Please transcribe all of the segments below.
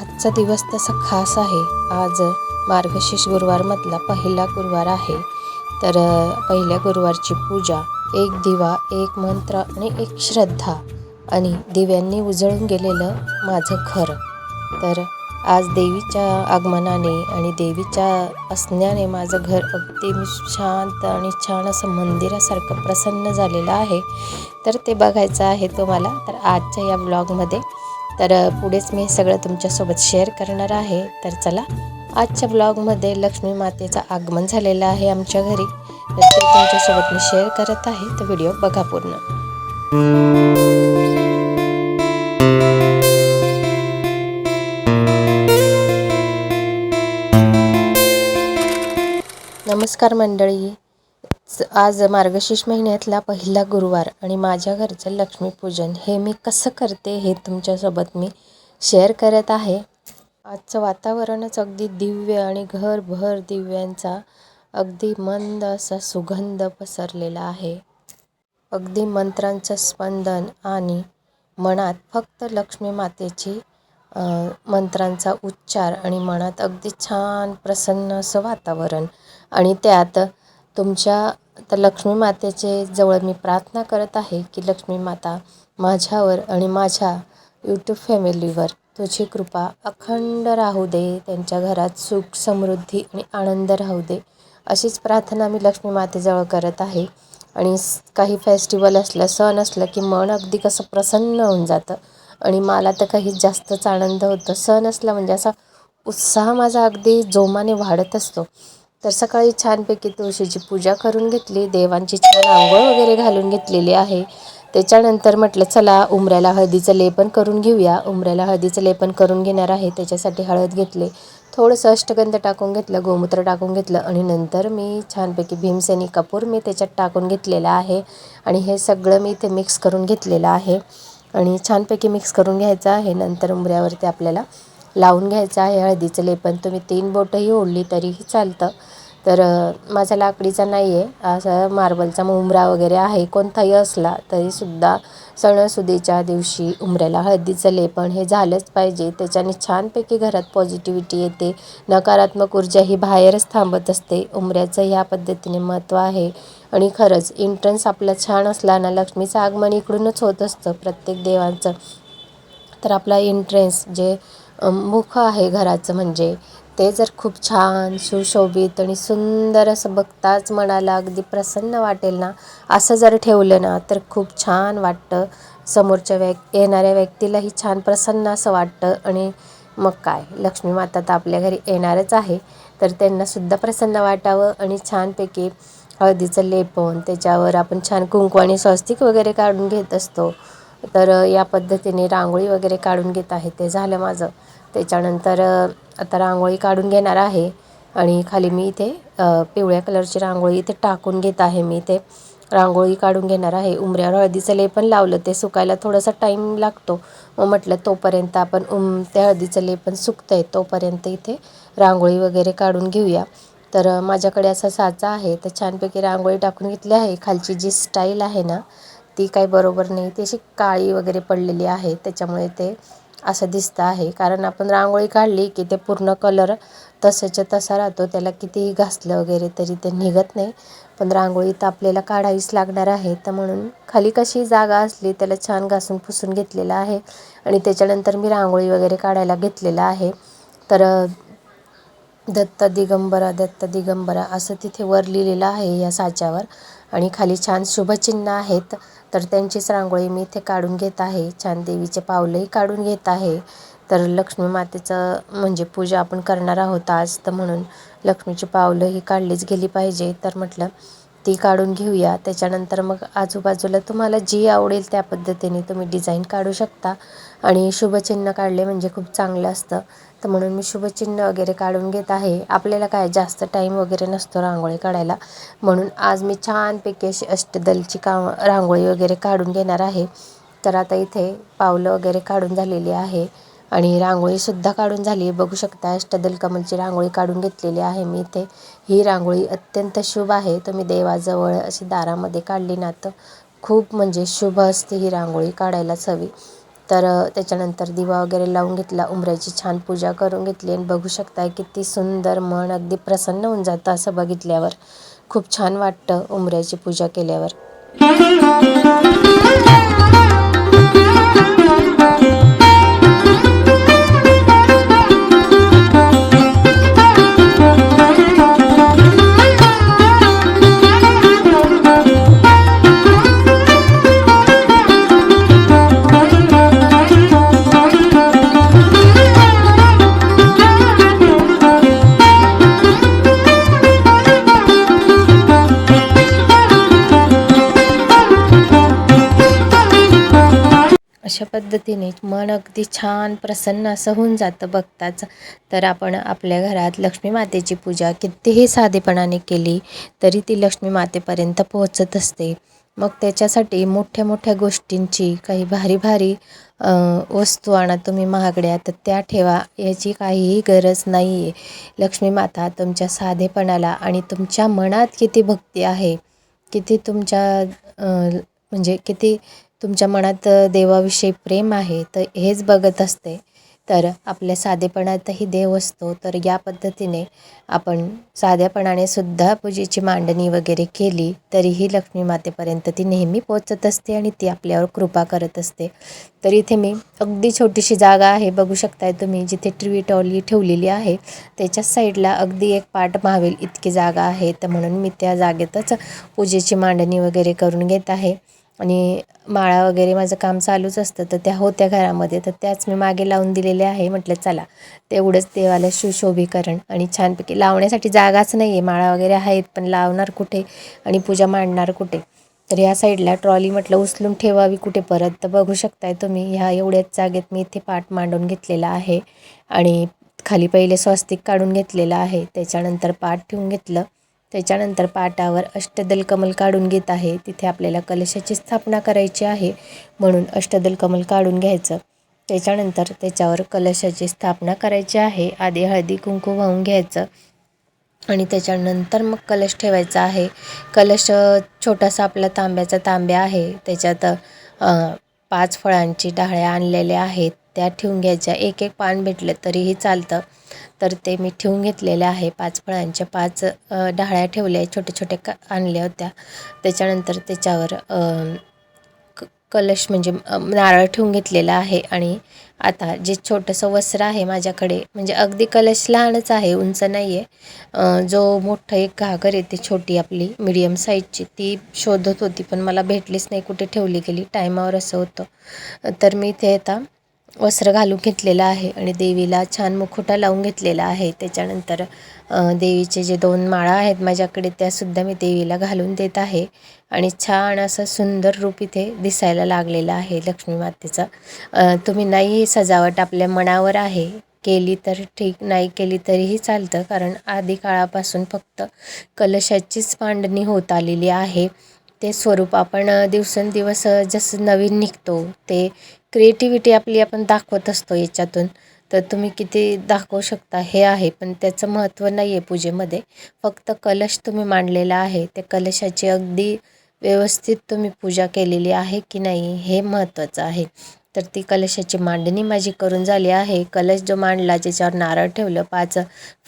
आजचा दिवस तसा खास आहे. आज मार्गशीर्ष गुरुवारमधला पहिला गुरुवार आहे. तर पहिल्या गुरुवारची पूजा एक दिवा एक मंत्र आणि एक श्रद्धा आणि दिव्यांनी उजळून गेलेलं माझं घर. तर आज देवीच्या आगमनाने आणि देवीच्या असण्याने माझं घर अगदी शांत आणि छान असं मंदिरासारखं प्रसन्न झालेलं आहे. तर ते बघायचं आहे तुम्हाला. तर आजच्या या ब्लॉगमध्ये तर पुढेच मी सगळं तुमच्यासोबत शेअर करणार आहे. तर चला आजच्या ब्लॉगमध्ये लक्ष्मी मातेचं आगमन झालेलं आहे आमच्या घरी. तर ते तुमच्यासोबत मी शेअर करत आहे. तर व्हिडिओ बघा पूर्ण. नमस्कार मंडळी. आज मार्गशीर्ष महिन्यातला पहिला गुरुवार आणि माझ्या घरचं लक्ष्मीपूजन हे मी कसं करते हे तुमच्यासोबत मी शेअर करत आहे. आजचं वातावरणच अगदी दिव्य आणि घरभर दिव्यांचा अगदी मंद असा सुगंध पसरलेला आहे. अगदी मंत्रांचं स्पंदन आणि मनात फक्त लक्ष्मी मातेची मंत्रांचा उच्चार आणि मनात अगदी छान प्रसन्न असं वातावरण आणि त्यात तुमच्या तर लक्ष्मी मातेचे जवळ मी प्रार्थना करत आहे की लक्ष्मी माता माझ्यावर आणि माझ्या यूट्यूब फॅमिलीवर तुझी कृपा अखंड राहू दे त्यांच्या घरात सुख समृद्धी आणि आनंद राहू दे. अशीच प्रार्थना मी लक्ष्मी मातेजवळ करत आहे. आणि काही फेस्टिवल असलं सण असलं की मन अगदी कसं प्रसन्न होऊन जातं. आणि मला तर काही जास्तच आनंद होतो. सण असला म्हणजे असा उत्साह माझा अगदी जोमाने वाढत असतो. तर सकाळी छानपैकी तुळशीची पूजा करून घेतली देवांची छान आंघोळ वगैरे घालून घेतलेली आहे. त्याच्यानंतर म्हटलं चला उमऱ्याला हळदीचं लेपन करून घेऊया. उमऱ्याला हळदीचं लेपन करून घेणार आहे त्याच्यासाठी हळद घेतले. थोडंसं अष्टगंध टाकून घेतलं गोमूत्र टाकून घेतलं आणि नंतर मी छानपैकी भीमसेनी कपूर मी त्याच्यात टाकून घेतलेला आहे आणि हे सगळं मी इथे मिक्स करून घेतलेलं आहे. आणि छानपैकी मिक्स करून घ्यायचं आहे. नंतर उंबऱ्यावरती आपल्याला लावून घ्यायचं आहे हळदीचं लेपन तुम्ही तीन बोटंही ओढली तरीही चालतं. तर माझा लाकडीचा नाही आहे असा मार्बलचा उमरा वगैरे आहे. कोणताही असला तरीसुद्धा सणासुदीच्या दिवशी उंबऱ्याला हळदीचं लेपन हे झालंच पाहिजे. त्याच्याने छानपैकी घरात पॉझिटिव्हिटी येते. नकारात्मक ऊर्जा ही बाहेरच थांबत असते. उंबऱ्याचं ह्या पद्धतीने महत्त्व आहे. आणि खरंच एंट्रन्स आपला छान असला ना लक्ष्मीचं आगमन इकडूनच होत असतं प्रत्येक देवांचं. तर आपला एंट्रन्स जे मुख आहे घराचं म्हणजे. ते जर खूप छान सुशोभित आणि सुंदर असं बघताच मनाला अगदी प्रसन्न वाटेल ना असं जर ठेवलं ना तर खूप छान वाटतं. समोरच्या व्यक् येणाऱ्या व्यक्तीलाही छान प्रसन्न असं वाटतं. आणि मग काय? लक्ष्मी माता तर आपल्या घरी येणारच आहे. तर त्यांनासुद्धा प्रसन्न वाटावं आणि छानपैकी हळदीचं लेपन त्याच्यावर आपण छान कुंकू आणि स्वस्तिक वगैरे काढून घेत असतो. तर या पद्धतीने रांगोळी वगैरे काढून घेत आहे. ते झालं माझं. त्याच्यानंतर आता रांगोळी काढून घेणार आहे. आणि खाली मी इथे पिवळ्या कलरची रांगोळी इथे टाकून घेत आहे. मी इथे रांगोळी काढून घेणार आहे. उमऱ्यावर हळदीचं लेपन लावलं. ते सुकायला थोडासा टाईम लागतो. मग म्हटलं तोपर्यंत आपण उम त्या हळदीचं लेपन सुकतं आहे तोपर्यंत इथे रांगोळी वगैरे काढून घेऊया. तर माझ्याकडे असा साचा आहे. तर छानपैकी रांगोळी टाकून घेतली आहे. खालची जी स्टाईल आहे ना ती काही बरोबर नाही. ती अशी काळी वगैरे पडलेली आहे. त्याच्यामुळे ते असं दिसतं आहे. कारण आपण रांगोळी काढली की ते पूर्ण कलर तसाच्या तसा राहतो. त्याला कितीही घासलं वगैरे तरी ते निघत नाही. पण रांगोळी तर आपल्याला काढावीच लागणार आहे. तर म्हणून खाली कशी जागा असली त्याला छान घासून पुसून घेतलेलं आहे. आणि त्याच्यानंतर मी रांगोळी वगैरे काढायला घेतलेलं आहे. तर दत्त दिगंबरा दत्त दिगंबरा असं तिथे वर लिहिलेलं आहे या साच्यावर. आणि खाली छान शुभचिन्ह आहेत. तर त्यांचीच रांगोळी मी इथे काढून घेत आहे. छान देवीचे पावलंही काढून घेत आहे. तर लक्ष्मी मातेचं म्हणजे पूजा आपण करणार आहोत आज तर म्हणून लक्ष्मीची पावलं ही काढलीच गेली पाहिजे. तर म्हटलं ती काढून घेऊया. त्याच्यानंतर मग आजूबाजूला तुम्हाला जी आवडेल त्या पद्धतीने तुम्ही डिझाईन काढू शकता. आणि शुभचिन्ह काढले म्हणजे खूप चांगलं असतं. तर म्हणून मी शुभचिन्ह वगैरे काढून घेत आहे. आपल्याला काय जास्त टाईम वगैरे नसतो रांगोळी काढायला. म्हणून आज मी छानपैकी अशी अष्टदलची का रांगोळी वगैरे काढून घेणार आहे. तर आता इथे पावलं वगैरे काढून झालेली आहे. आणि रांगोळीसुद्धा काढून झाली. आहे बघू शकता अष्टदल कमलची रांगोळी काढून घेतलेली आहे मी इथे. ही रांगोळी अत्यंत शुभ आहे. तुम्ही देवाजवळ अशी दारामध्ये काढली ना तर खूप म्हणजे शुभ असते ही रांगोळी काढायलाच हवी. तर त्याच्यानंतर दिवा वगैरे लावून घेतला उंबऱ्याची छान पूजा करून घेतली आणि बघू शकताय किती सुंदर मन अगदी प्रसन्न होऊन जातं असं बघितल्यावर. खूप छान वाटतं उंबऱ्याची पूजा केल्यावर. पद्धतीने मन अगदी छान प्रसन्न असं होऊन जातं बघताच. तर आपण आपल्या घरात लक्ष्मी मातेची पूजा कितीही साधेपणाने केली तरी ती लक्ष्मी मातेपर्यंत पोहोचत असते. मग त्याच्यासाठी मोठ्या मोठ्या गोष्टींची काही भारी भारी वस्तू आणा तुम्ही महागड्या तर त्या ठेवा याची काहीही गरज नाही आहे लक्ष्मी माता तुमच्या साधेपणाला आणि तुमच्या मनात किती भक्ती आहे किती तुमच्या म्हणजे किती तुमच्या मनात देवाविषयी प्रेम आहे तर हेच बघत असते. तर आपल्या साधेपणातही देव असतो. तर या पद्धतीने आपण साध्यापणाने सुद्धा पूजेची मांडणी वगैरे केली तरीही लक्ष्मी मातेपर्यंत ती नेहमी पोचत असते आणि ती आपल्यावर कृपा करत असते. तर इथे मी अगदी छोटीशी जागा आहे बघू शकताय तुम्ही जिथे ट्री टॉली ठेवलेली आहे. त्याच्याच साईडला अगदी एक पाट मावेल इतकी जागा आहे. तर म्हणून मी त्या जागेतच पूजेची मांडणी वगैरे करून घेत आहे. आणि माळा वगैरे माझं काम चालूच असतं तर त्या होत्या घरामध्ये. तर त्याच मी मागे लावून दिलेल्या आहे म्हटलं चला तेवढंच देवाला सुशोभीकरण आणि छानपैकी लावण्यासाठी जागाच नाही आहे माळा वगैरे आहेत पण लावणार कुठे आणि पूजा मांडणार कुठे? तर या साईडला ट्रॉली म्हटलं उचलून ठेवावी कुठे परत? तर बघू शकताय तुम्ही ह्या एवढ्याच जागेत मी इथे पाट मांडून घेतलेला आहे आणि खाली पहिले स्वस्तिक काढून घेतलेलं आहे. त्याच्यानंतर पाट ठेवून घेतलं. त्याच्यानंतर पाटावर अष्टदल कमल काढून घेत आहे. तिथे आपल्याला कलशाची स्थापना करायची आहे म्हणून अष्टदल कमल काढून घ्यायचं. त्याच्यानंतर त्याच्यावर कलशाची स्थापना करायची आहे. आधी हळदी कुंकू वाहून घ्यायचं आणि त्याच्यानंतर मग कलश ठेवायचा आहे. कलश छोटासा आपला तांब्याचा तांब्या आहे. त्याच्यात पाच फळांची डाळ्या आणलेल्या आहेत. त्या ठेवून घ्यायच्या. एक एक पान भेटलं तरीही चालतं. तर ते मी ठेवून घेतलेले आहे. पाच फळांच्या पाच डाळ्या ठेवल्या छोटे छोटे का आणल्या होत्या. त्याच्यानंतर त्याच्यावर क कलश म्हणजे नारळ ठेवून घेतलेला आहे. आणि आता जे छोटंसं वस्त्र आहे माझ्याकडे म्हणजे अगदी कलश लहानच आहे उंच नाही आहे जो मोठं एक घागर येते छोटी आपली मिडियम साईजची ती शोधत होती पण मला भेटलीच नाही. कुठे ठेवली गेली? टायमावर असं होतं. तर मी ते आता वस्त्र घालून घेतलेलं आहे आणि देवीला छान मुखोटा लावून घेतलेला आहे. त्याच्यानंतर देवीचे जे दोन माळा आहेत माझ्याकडे त्यासुद्धा मी देवीला घालून देत आहे. आणि छान असं सुंदर रूप इथे दिसायला लागलेलं आहे लक्ष्मी मातेचं. तुम्ही नाही सजावट आपल्या मनावर आहे केली तर ठीक नाही केली तरीही चालतं. कारण आधी काळापासून फक्त कलशाचीच मांडणी होत आलेली आहे. ते स्वरूप आपण दिवसेंदिवस जसं नवीन निघतो ते क्रिएटिव्हिटी आपली आपण दाखवत असतो याच्यातून. तर तुम्ही किती दाखवू शकता हे आहे पण त्याचं महत्त्व नाही आहे पूजेमध्ये. फक्त कलश तुम्ही मांडलेला आहे त्या कलशाची अगदी व्यवस्थित तुम्ही पूजा केलेली आहे की नाही हे महत्त्वाचं आहे. तर ती कलशाची मांडणी माझी करून झाली आहे. कलश जो मांडला ज्याच्यावर नारळ ठेवलं पाच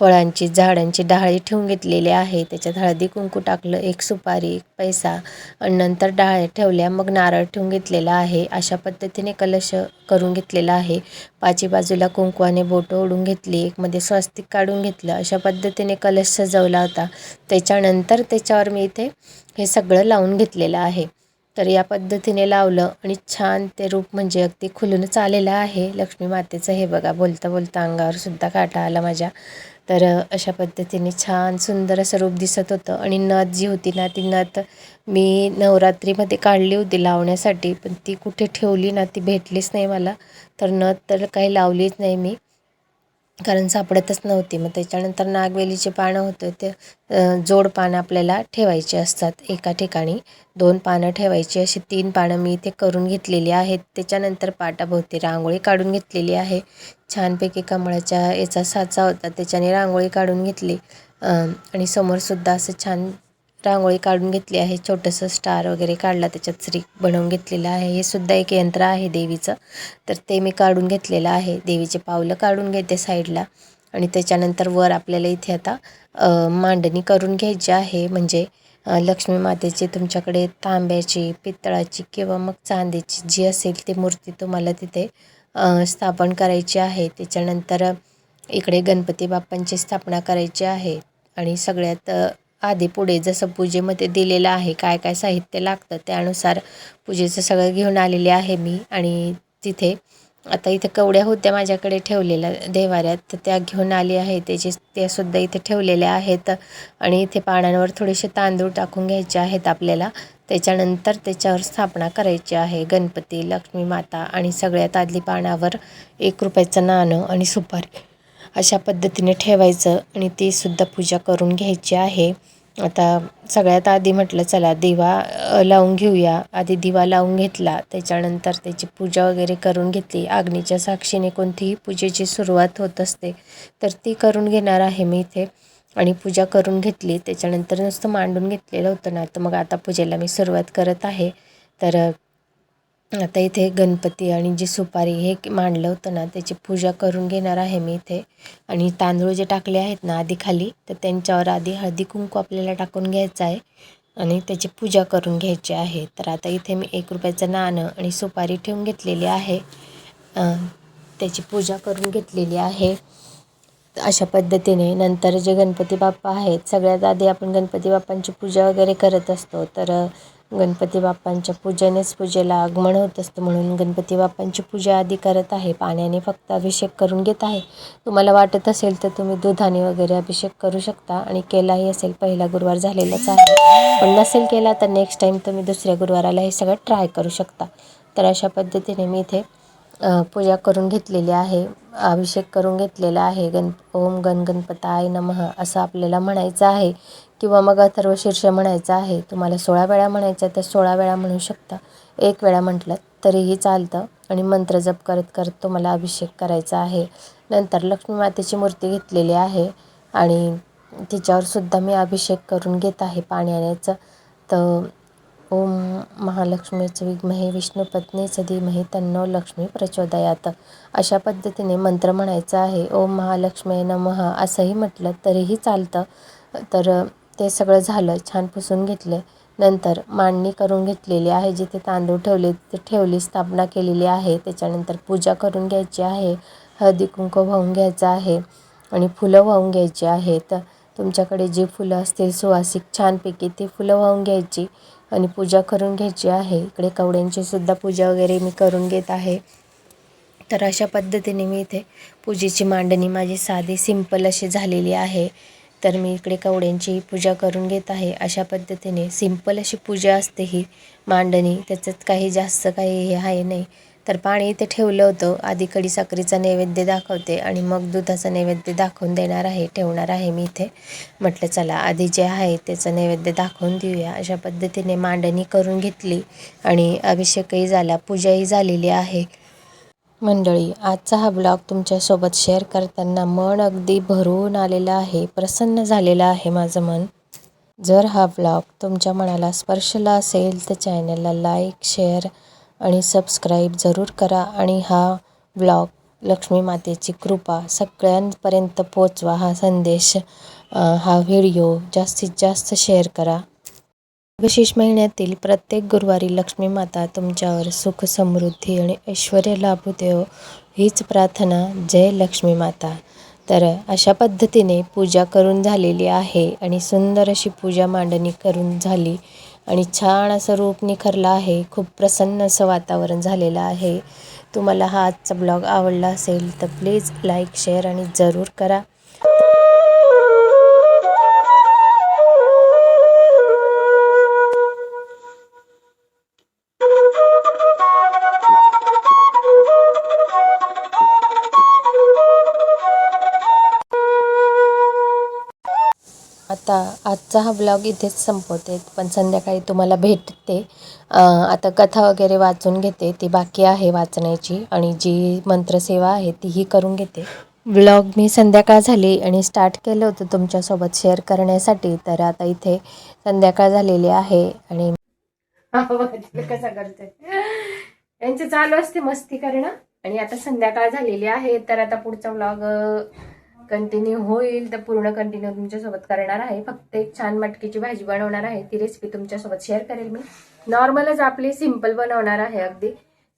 फळांची झाडांची डाळी ठेवून घेतलेली आहे. त्याच्यात हळदी कुंकू टाकलं एक सुपारी एक पैसा आणि नंतर डाळ्या ठेवल्या मग नारळ ठेवून घेतलेला आहे. अशा पद्धतीने कलश करून घेतलेला आहे. पाची बाजूला कुंकवाने बोटं ओढून घेतली एक मध्ये स्वस्तिक काढून घेतलं. अशा पद्धतीने कलश सजवला होता. त्याच्यानंतर त्याच्यावर मी इथे हे सगळं लावून घेतलेलं आहे. तर या पद्धतीने लावलं आणि छान ते रूप म्हणजे अगदी खुलूनच आलेलं आहे. लक्ष्मी मातेचं हे बघा बोलता बोलता अंगावर सुद्धा काटा आला माझ्या. तर अशा पद्धतीने छान सुंदर असं रूप दिसत होतं आणि नथ जी होती ना ती नथ मी नवरात्रीमध्ये काढली होती लावण्यासाठी पण ती कुठे ठेवली ना ती भेटलीच नाही मला. तर नथ तर काही लावलीच नाही मी. कारण सापडतच नव्हती. मग त्याच्यानंतर नागवेलीचे पानं होतं ते जोड पानं आपल्याला ठेवायचे असतात एका ठिकाणी. दोन पानं ठेवायची अशी तीन पानं मी इथे करून घेतलेली आहेत. त्याच्यानंतर पाटाभोवती रांगोळी काढून घेतलेली आहे. छानपैकी कमळाच्या याचा साचा होता त्याच्याने रांगोळी काढून घेतली. आणि समोरसुद्धा असं छान रांगोळी काढून घेतली आहे. छोटंसं स्टार वगैरे काढला. त्याच्यात श्री बनवून घेतलेलं आहे. हे सुद्धा एक यंत्र आहे देवीचं. तर ते मी काढून घेतलेलं आहे. देवीचे पावलं काढून घेते साईडला. आणि त्याच्यानंतर वर आपल्याला इथे आता मांडणी करून घ्यायची आहे. म्हणजे लक्ष्मी मातेची तुमच्याकडे तांब्याची पितळाची किंवा मग चांदीची जी असेल ती मूर्ती तुम्हाला तिथे स्थापन करायची आहे. त्याच्यानंतर इकडे गणपती बाप्पांची स्थापना करायची आहे. आणि सगळ्यात आधी पुढे जसं पूजेमध्ये दिलेलं आहे काय काय साहित्य लागतं त्यानुसार पूजेचं सगळं घेऊन आलेले आहे मी. आणि तिथे आता इथे कवड्या होत्या माझ्याकडे ठेवलेल्या देवाऱ्यात तर त्या घेऊन आली आहे. त्याचे त्यासुद्धा इथे ठेवलेल्या आहेत. आणि इथे पानांवर थोडेसे तांदूळ टाकून घ्यायचे आहेत आपल्याला. त्याच्यानंतर त्याच्यावर स्थापना करायची आहे. गणपती लक्ष्मी माता आणि सगळ्यात आदली पानावर एक रुपयाचं नाणं आणि सुपारी. अशा पद्धतीने ठेवायचं आणि तीसुद्धा पूजा करून घ्यायची आहे. आता सगळ्यात आधी म्हटलं चला दिवा लावून घेऊया. आधी दिवा लावून घेतला त्याच्यानंतर त्याची पूजा वगैरे करून घेतली. अग्नीच्या साक्षीने कोणतीही पूजेची सुरुवात होत असते तर ती करून घेणार आहे मी इथे. आणि पूजा करून घेतली त्याच्यानंतर नुसतं मांडून घेतलेलं होतं ना तर मग आता पूजेला मी सुरुवात करत आहे. तर आता इथे गणपती आणि जी सुपारी हे मांडलं होतं ना त्याची पूजा करून घेणार आहे मी इथे. आणि तांदूळ जे टाकले आहेत ना आधी खाली तर त्यांच्यावर आधी हळदी कुंकू आपल्याला टाकून घ्यायचं आहे. आणि त्याची पूजा करून घ्यायची आहे. तर आता इथे मी एक रुपयाचं नाणं आणि सुपारी ठेवून घेतलेली आहे. त्याची पूजा करून घेतलेली आहे. अशा पद्धतीने नंतर जे गणपती बाप्पा आहेत सगळ्यात आधी आपण गणपती बाप्पांची पूजा वगैरे करत असतो. तर गणपती बाप्पांच्या पूजेनेच पूजेला आगमन होत असतं म्हणून गणपती बाप्पांची पूजा आधी करत आहे. पाण्याने फक्त अभिषेक करून घेत आहे. तुम्हाला वाटत असेल तर तुम्ही दुधाने वगैरे अभिषेक करू शकता आणि केलाही असेल. पहिला गुरुवार झालेलाच आहे. पण नसेल केला तर नेक्स्ट टाईम तुम्ही दुसऱ्या गुरुवाराला हे सगळं ट्राय करू शकता. तर अशा पद्धतीने मी इथे पूजा करून घेतलेली आहे अभिषेक करून घेतलेला आहे गण ओम गण गणपताय नमः असं आपल्याला म्हणायचं आहे. किंवा मग अथर्व शीर्ष म्हणायचं आहे. तुम्हाला सोळा वेळा म्हणायचं तर सोळा वेळा म्हणू शकता. एक वेळा म्हटलं तरीही चालतं. आणि मंत्र जप करत करत तुम्हाला अभिषेक करायचा आहे. नंतर लक्ष्मी मातेची मूर्ती घेतलेली आहे. आणि तिच्यावर सुद्धा मी अभिषेक करून घेत आहे पाण्यानेच तर ओम महालक्ष्मीचं विद्महे विष्णुपत्नी धीमहि तन्नो लक्ष्मी प्रचोदयात. अशा पद्धतीने मंत्र म्हणायचं आहे ओम महालक्ष्मी नमः असंही म्हटलं तरीही चालतं. तर ते सगळं झालं छान पुसून घेतलं. नंतर मांडणी करून घेतलेली आहे जिथे तांदूळ ठेवले तिथे ठेवली स्थापना केलेली आहे. त्याच्यानंतर पूजा करून घ्यायची आहे हळदी कुंकू वाहून घ्यायचं आहे आणि फुलं वाहून घ्यायची आहेत. तुमच्याकडे जी फुलं असतील सुवासिक छानपैकी ती फुलं वाहून घ्यायची. आणि पूजा करून घ्यायची आहे. इकडे कवड्यांची सुद्धा पूजा वगैरे मी करून घेत आहे. तर अशा पद्धतीने मी इथे पूजेची मांडणी माझी साधी सिंपल अशी झालेली आहे. तर मी इकडे कवड्यांची पूजा करून घेत आहे. अशा पद्धतीने सिंपल अशी पूजा असते ही. मांडणी त्याच्यात काही जास्त काही हे आहे नाही. तर पाणी इथे ठेवलं होतं. आधी कडी साखरेचा नैवेद्य दाखवते आणि मग दुधाचा नैवेद्य दाखवून देणार आहे ठेवणार आहे मी इथे. म्हटलं चला आधी जे आहे त्याचं नैवेद्य दाखवून देऊया. अशा पद्धतीने मांडणी करून घेतली आणि अभिषेकही झाला पूजाही झालेली आहे. मंडळी आजचा हा ब्लॉग तुमच्यासोबत शेअर करताना मन अगदी भरून आलेलं आहे प्रसन्न झालेलं आहे माझं मन. जर हा ब्लॉग तुमच्या मनाला स्पर्शला असेल तर चॅनलला लाईक शेअर आणि सबस्क्राईब जरूर करा आणि हा ब्लॉग लक्ष्मी मातेची कृपा सगळ्यांपर्यंत पोचवा हा संदेश हा व्हिडिओ जास्तीत जास्त शेअर करा. विशेष महिन्यातील प्रत्येक गुरुवारी लक्ष्मी माता तुमच्यावर सुख समृद्धी आणि ऐश्वर लाभू देव हीच प्रार्थना जय लक्ष्मी माता. तर अशा पद्धतीने पूजा करून झालेली आहे आणि सुंदर अशी पूजा मांडणी करून झाली. आणि छान असं रूप निखरलं आहे. खूप प्रसन्न असं वातावरण झालेलं आहे. तुम्हाला हा आजचा ब्लॉग आवडला असेल तर प्लीज लाईक शेअर आणि जरूर करा. आजचा हा ब्लॉग इथेच संपवते. पण संध्याकाळी तुम्हाला भेटते. आता कथा वगैरे वाचून घेते. ती बाकी आहे वाचण्याची आणि जी मंत्रसेवा आहे तीही करून घेते. ब्लॉग मी संध्याकाळ झाली आणि स्टार्ट केलं होतं तुमच्यासोबत शेअर करण्यासाठी. तर आता इथे संध्याकाळ झालेली आहे आणि कसा करते यांचे चालू असते मस्ती करणं. आणि आता संध्याकाळ झालेली आहे. तर आता पुढचा ब्लॉग कंटिन्यू होईल तर पूर्ण कंटिन्यू तुमच्यासोबत करणार आहे. फक्त एक छान मटकीची भाजी बनवणार आहे. ती रेसिपी तुमच्यासोबत शेअर करेल मी. नॉर्मलच आपली सिंपल बनवणार आहे अगदी.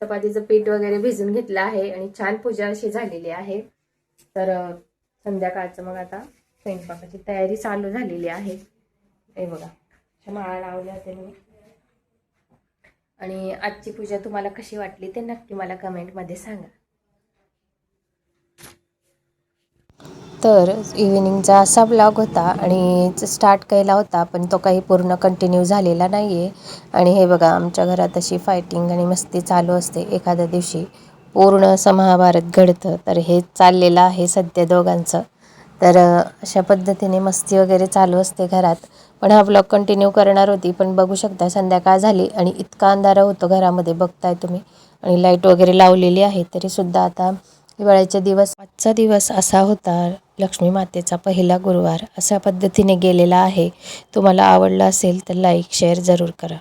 चपातीचं पीठ वगैरे भिजून घेतलं आहे आणि छान पूजा अशी झालेली आहे. तर संध्याकाळचं मग आता स्वयंपाकाची तयारी चालू झालेली आहे. हे बघा. माळा लावल्या होत्या मी आणि आजची पूजा तुम्हाला कशी वाटली ते नक्की मला कमेंटमध्ये सांगा. तर इव्हिनिंगचा असा ब्लॉग होता आणि स्टार्ट केला होता पण तो काही पूर्ण कंटिन्यू झालेला नाही आहे आणि हे बघा आमच्या घरात अशी फायटिंग आणि मस्ती चालू असते. एखाद्या दिवशी पूर्ण असं महाभारत घडतं. तर हे चाललेलं आहे सध्या दोघांचं. तर अशा पद्धतीने मस्ती वगैरे चालू असते घरात. पण हा ब्लॉग कंटिन्यू करणार होती पण बघू शकता संध्याकाळ झाली आणि इतका अंधारा होतो घरामध्ये बघताय तुम्ही. आणि लाइट वगैरे लावलेली आहे तरीसुद्धा आता हिवाळ्याचे दिवस आजचा दिवस असा होता. लक्ष्मी मातेचा पहिला गुरुवार अशा पद्धतीने गेलेला आहे. तुम्हाला आवडला असेल तर लाईक शेअर जरूर करा.